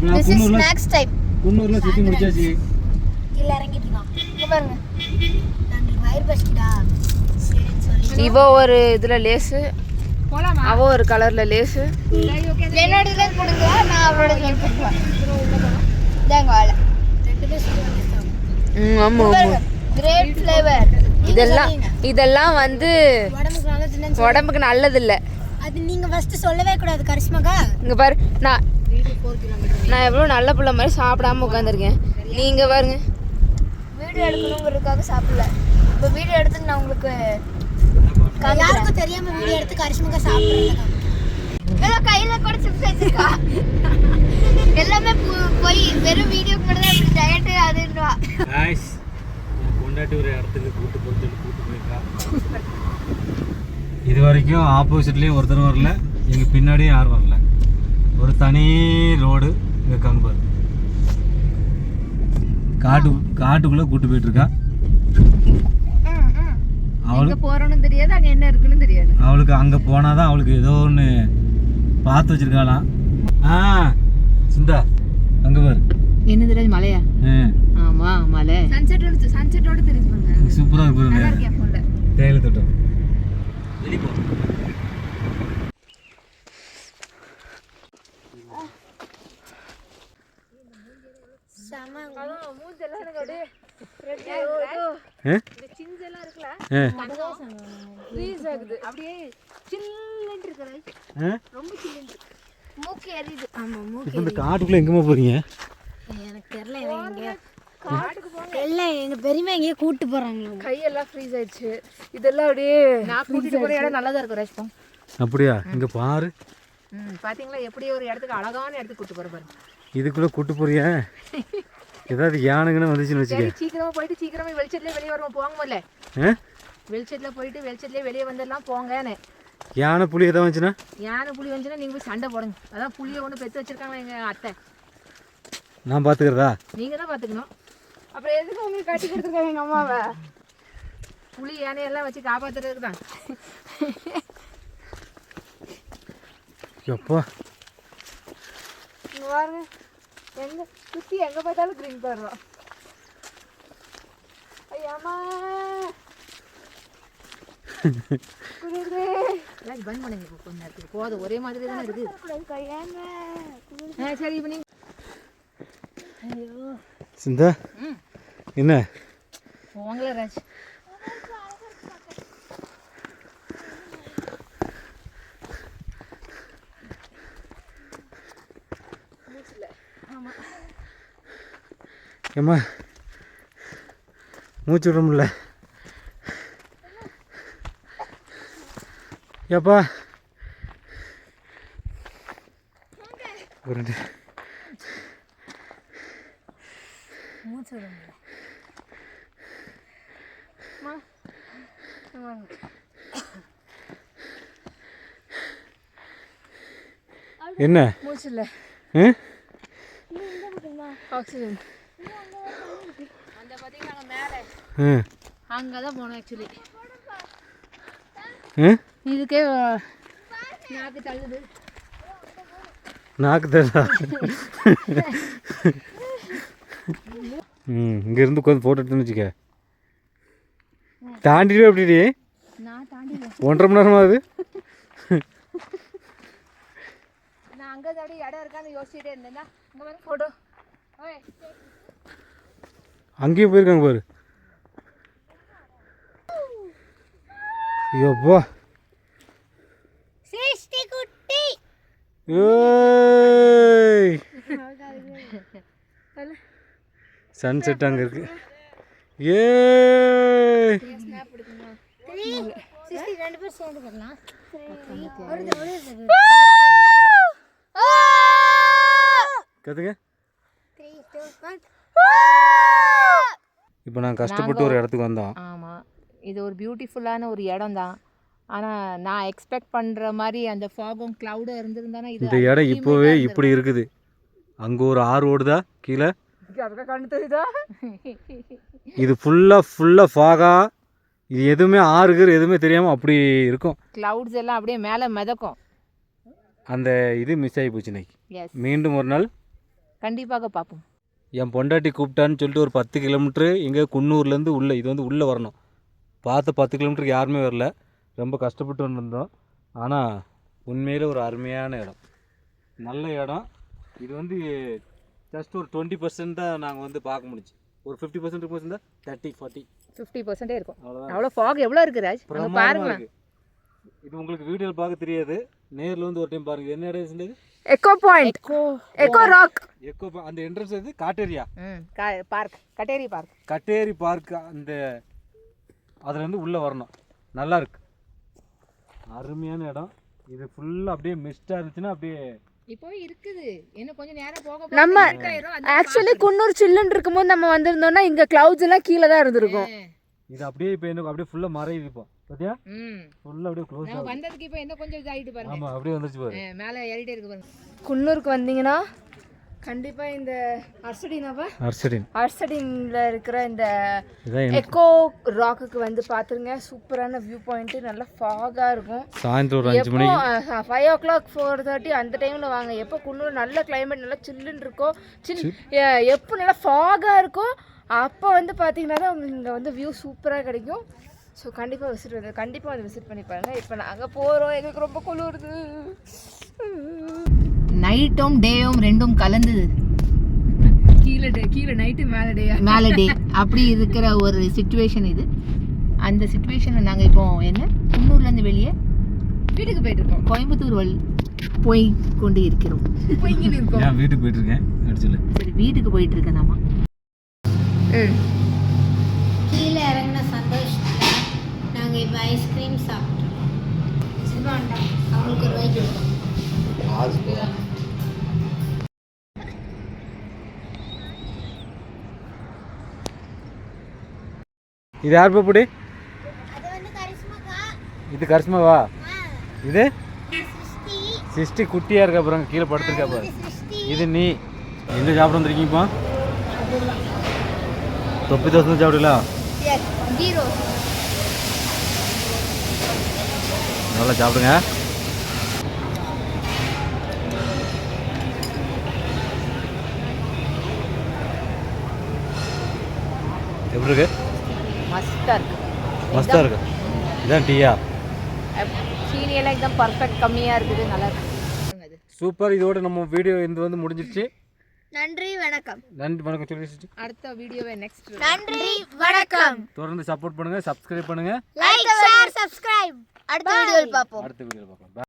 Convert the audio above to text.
This is குன்னூர்ல snacks time குன்னூர்ல சுத்தி முடிச்சாச்சு. கீழே இறங்கிட்டு இருக்கான் இங்க பாருங்க. நான் சரின்னு சொல்லி. இவ ஒரு இதுல லேசு. அவ ஒரு கலர்ல லேசு. என்னோட இதுல கொடுங்க நான் அவரோட கொடுப்பேன். இதாங்க வாழை. ரெண்டு பேர் சுற்றி வந்துருக்காங்க ம், ஆமா ஆமா. கிரேட் ஃப்ளேவர் இதெல்லாம் இதெல்லாம் வந்து உடம்புக்கு நல்லது இல்ல அது நீங்க ஃபர்ஸ்ட் சொல்லவே கூடாது கரிஷ்மாக்கா. இங்க பாரு நான் நான் எவ்வளவு நல்ல புள்ள மாதிரி சாப்பிடாம உட்காந்துருக்கேன். நீங்க பாருங்க. வீடியோ எடுக்கணுங்கிறதுக்காக சாப்பிடல. இப்போ வீடியோ எடுத்து நான் உங்களுக்கு யாருக்கும் தெரியாம வீடியோ எடுத்து கரிஷ்மாக்கா சாப்பிடுறாங்க ஏதோ கையில கூட சிப்ஸ் வச்சிருக்கா. எல்லாமே போய் வெறும் வீடியோக்கு மட்டும் தான் இப்படி டயட்டு அதுன்னுவா காய்ஸ் கொண்டாட்டி ஒரு இடத்துக்கு கூட்டு போட்டு கூட்டு போயிருக்கா. இது வரைக்கும் ஆப்போசிட்லேயும் ஒருத்தர் வரல எங்கள் பின்னாடியும் யாரும் வரல. ஒரு தனி ரோடு இங்கே கம்பர் காட்டு காட்டுக்குள்ளே கூட்டு போயிட்டு இருக்கா அவளுக்கு போறோம்னு தெரியாது அங்க என்ன இருக்குன்னு தெரியாது. அவளுக்கு அங்கே போனால் தான் அவளுக்கு ஏதோ ஒன்று பார்த்து வச்சிருக்காளாம். ஆ சிந்தா அங்கே பாரு. என்ன தெரியாது மலையா? ஆ. ஆமா மலை. சன்செட்டோட சன்செட்டோட தெரியுது சூப்பராக இருக்கு தேயிலை தோட்டம். வெளிப்போ ஆ? ஆ. அப்படியே சில்லுன்னு இருக்கிறது ஆ? மூக்கு எரியுது இப்போ இந்த காட்டுக்குள்ளே எங்கேம்மா போகிறீங்க எனக்கு தெரியல எங்கேயோ இல்ல எங்க பெரியம்மா எங்கேயோ கூட்டு போறாங்க. கையெல்லாம் ஃப்ரீஸ் ஆயிடுச்சு. இதெல்லாம் அப்படியே நான் கூட்டிட்டு போற இடம் நல்லதா இருக்கும் ரேஷ்பம் அப்படியா? இங்கே பாரு. ம் பாத்தீங்களா? எப்படி ஒரு இடத்துக்கு அழகான இடத்துக்கு கூட்டு பாருங்க. இதுக்குள்ளே கூட்டு போறியா? ஏதாவது யானைங்கன்னு வந்துச்சுன்னு வச்சுக்க. சரி சீக்கிரமா போயிட்டு சீக்கிரமா வெளிச்சத்துல வெளியே வருவோம். போங்க முதல்ல. ஆ? வெளிச்சத்துல போயிட்டு வெளிச்சத்துல வெளியே வந்துடலாம் போங்கன்னு. யானை புலி எதாவது வந்துச்சுன்னா? யானை புலி வந்துச்சுன்னா நீங்க போய் சண்டை போடுங்க. அதான் புளியை ஒன்று பெற்று வச்சிருக்காங்க எங்க அத்தை. நான் பார்த்துக்கிறதா நீங்க தான் பாத்துக்கணும். அப்புறம் எதுக்கு உங்களுக்கு கட்டி கொடுத்துருக்காங்க எங்க அம்மாவை? புலி யானையெல்லாம் வச்சு காப்பாத்துறதுக்கு தான். எப்பா? பாருங்க. எங்க சுத்தி எங்க பார்த்தாலும் கிரீன் கலர் ஐயாமா குளிருது எல்லாம் பன் பண்ணுங்க கொஞ்ச நேரத்துக்கு போதும் ஒரே மாதிரி தானே சரி இப்போ நீங்க சிந்தா என்ன? போங்களே ராஜ். ஏம்மா? மூச்சு விட முடியல ஏப்பா? ஒரு. என்ன? மூச்சு இல்லை? ஆக்சிஜன். அங்கே தான் போனோம் ஆக்சுவலி? இதுக்கே நாக்கு தள்ளுது. நாக்கு தெரியல ம் இங்கேருந்து உட்காந்து ஃபோட்டோ எடுத்துன்னு வச்சுக்க. தாண்டிடுவே எப்படி ஒன்றரை மணி நேரமா அது? நான் அங்கே தாடி இடம் இருக்கான்னு யோசிச்சுட்டே இருந்தேன்னா இங்கே வந்து ஃபோட்டோ ஓய் அங்கேயும் போயிருக்காங்க பாரு. ஐயோப்பா ஏய். சன்செட் அங்கே இருக்கு. சிருஷ்டி ரெண்டு பேரும் சேர்ந்து பண்ணலாம் இப்போ நான் கஷ்டப்பட்டு ஒரு இடத்துக்கு வந்தோம். ஆமாம் இது ஒரு பியூட்டிஃபுல்லான ஒரு இடம் தான். ஆனால் நான் எக்ஸ்பெக்ட் பண்ணுற மாதிரி அந்த ஃபாகும் க்ளவுடும் இருந்திருந்தானா இது இந்த இடம் இப்போவே இப்படி இருக்குது. அங்கே ஒரு ஆறு ஓடுதா? கீழே? அதுக்கு கண்ணு தெரியுதா? இது ஃபுல்லாக ஃபுல்லாக ஃபாகா இது எதுவுமே ஆறுகிற எதுவுமே தெரியாமல் அப்படி இருக்கும். க்ளவுட்ஸ் எல்லாம் அப்படியே மேலே மிதக்கும். அந்த இது மிஸ் ஆகி போச்சு இன்னைக்கு. எஸ் மீண்டும் ஒரு நாள் கண்டிப்பாக பார்ப்போம். என் பொண்டாட்டி கூப்பிட்டான்னு சொல்லிட்டு ஒரு பத்து கிலோமீட்ரு இங்கே குன்னூர்லேருந்து உள்ளே இது வந்து உள்ளே வரணும். பார்த்த பத்து கிலோமீட்டருக்கு யாருமே வரல. ரொம்ப கஷ்டப்பட்டு வந்திருந்தோம். ஆனால் உண்மையில் ஒரு அருமையான இடம். நல்ல இடம். இது வந்து ஜஸ்ட் ஒரு டுவெண்ட்டி பர்சன்ட் தான் நாங்கள் வந்து பார்க்க முடிஞ்சு. ஒரு ஃபிஃப்டி பர்சன்ட் இருக்கும் தான் தேர்ட்டி ஃபார்ட்டி ஃபிஃப்டி பர்சன்டே இருக்கும். அவ்வளோ ஃபாக் எவ்வளோ இருக்கு ராஜ்? இருக்கு. இது உங்களுக்கு வீடியோவில் பார்க்க தெரியாது. நேரில் வந்து ஒரு டைம் பாருங்க. என்ன இடம் இருந்தது echo point echo rock echo பா- அந்த என்ட்ரன்ஸ் வந்து காட்டேரியா ம் park Katteri park Katteri park அந்த அதுல இருந்து உள்ளே வரணும். நல்லா இருக்கு. அருமையான இடம். இது ஃபுல்லாக அப்படியே மிஸ்டாக இருந்துச்சுன்னா அப்படியே இப்போ இருக்குது. இன்னும் கொஞ்சம் நேரம் போக நம்ம ஆக்சுவலி குன்னூர் சில்லுன்னு இருக்கும்போது நம்ம வந்திருந்தோம்னா இங்க கிளவுட்ஸ் எல்லாம் கீழே தான் இருந்திருக்கும் இது அப்படியே இப்போ எனக்கு அப்படியே ஃபுல்லாக மறையுது இப்போ. பார்த்தியா ம். ஃபுல்லாக அப்படியே க்ளோஸ் நம்ம வந்ததுக்கு இப்போ இன்னும் கொஞ்சம் இதாகிட்டு பாருங்க. ஆமாம் அப்படியே வந்துச்சு பாரு. ஆ, மேலே ஏறிட்டே இருக்கு பாருங்க. குன்னூருக்கு வந்தீங்கன்னா கண்டிப்பா இந்த அர்சடினாவா அர்சடின். அர்சடின்ல இருக்கிற இந்த எக்கோ ராக்குக்கு வந்து பாத்துருங்க. சூப்பரான வியூ பாயிண்ட் நல்லா ஃபாகா இருக்கும். சாயந்தரம் ஒரு அஞ்சு மணி five o'clock four thirty அந்த டைமில் வாங்க. எப்போ குன்னூர் நல்ல climate நல்லா சில்லுன்னு இருக்கோ சில் எப்போ நல்லா ஃபாகாக இருக்கோ அப்போ வந்து பார்த்தீங்கன்னா தான் உங்களுக்கு இங்கே வந்து வியூ சூப்பராக கிடைக்கும். ஸோ கண்டிப்பாக விசிட் வந்து கண்டிப்பாக வந்து விசிட் பண்ணி பாருங்க. இப்போ நாங்கள் போகிறோம் எங்களுக்கு ரொம்ப குளிருது. நைட்டும் டேயும் ரெண்டும் கலந்து. கீழே டே கீழே நைட்டு மேலே டே மேலே டே அப்படி இருக்கிற ஒரு சுச்சுவேஷன் இது. அந்த சுச்சுவேஷனில் நாங்கள் இப்போ என்ன? குன்னூர்லேருந்து வெளியே வீட்டுக்கு போயிட்டு இருக்கோம். கோயம்புத்தூர் வழி போய் கொண்டு இருக்கிறோம். வீட்டுக்கு போயிட்டு இருக்கேன்? சரி வீட்டுக்கு போயிட்டு இருக்கேன் இறங்கின சந்தோஷத்தில் நாங்கள் இப்போ ஐஸ்கிரீம் சாப்பிட்டோம் சிவாண்டா அவங்களுக்கு ஒரு ரூபாய்க்கு கொடுத்தோம் இது யார் பாப்புடி அது வந்து கரிஷ்மாக்கா இது கரிஷ்மாவா இது சிருஷ்டி சிஸ்டி குட்டியாக இருக்க அப்புறம் கீழே படுத்துருக்கா பாரு சிருஷ்டி இது நீ எங்கே சாப்பிட வந்திருக்கீங்கப்பா தொப்பி தோசை தான் சாப்பிடலாம் நல்லா சாப்பிடுங்க. எப்படி இருக்கு? மஸ்தா இருக்கு. மஸ்தா இருக்கு. இதான் டீயா? சீனியெல்லாம் எக்ஸாம் பர்ஃபெக்ட் கம்மியாக இருக்குது நல்லா இருக்கு. சூப்பர். இதோட நம்ம வீடியோ இது வந்து முடிஞ்சிருச்சு. நன்றி வணக்கம். நன்றி வணக்கம். சொல்லி அடுத்த வீடியோவை நெக்ஸ்ட் நன்றி வணக்கம். தொடர்ந்து சப்போர்ட் பண்ணுங்க சப்ஸ்கிரைப் பண்ணுங்க. லைக் ஷேர் சப்ஸ்கிரைப் அடுத்த வீடியோவில் பார்ப்போம். அடுத்த வீடியோவில் பார்க்கலாம்.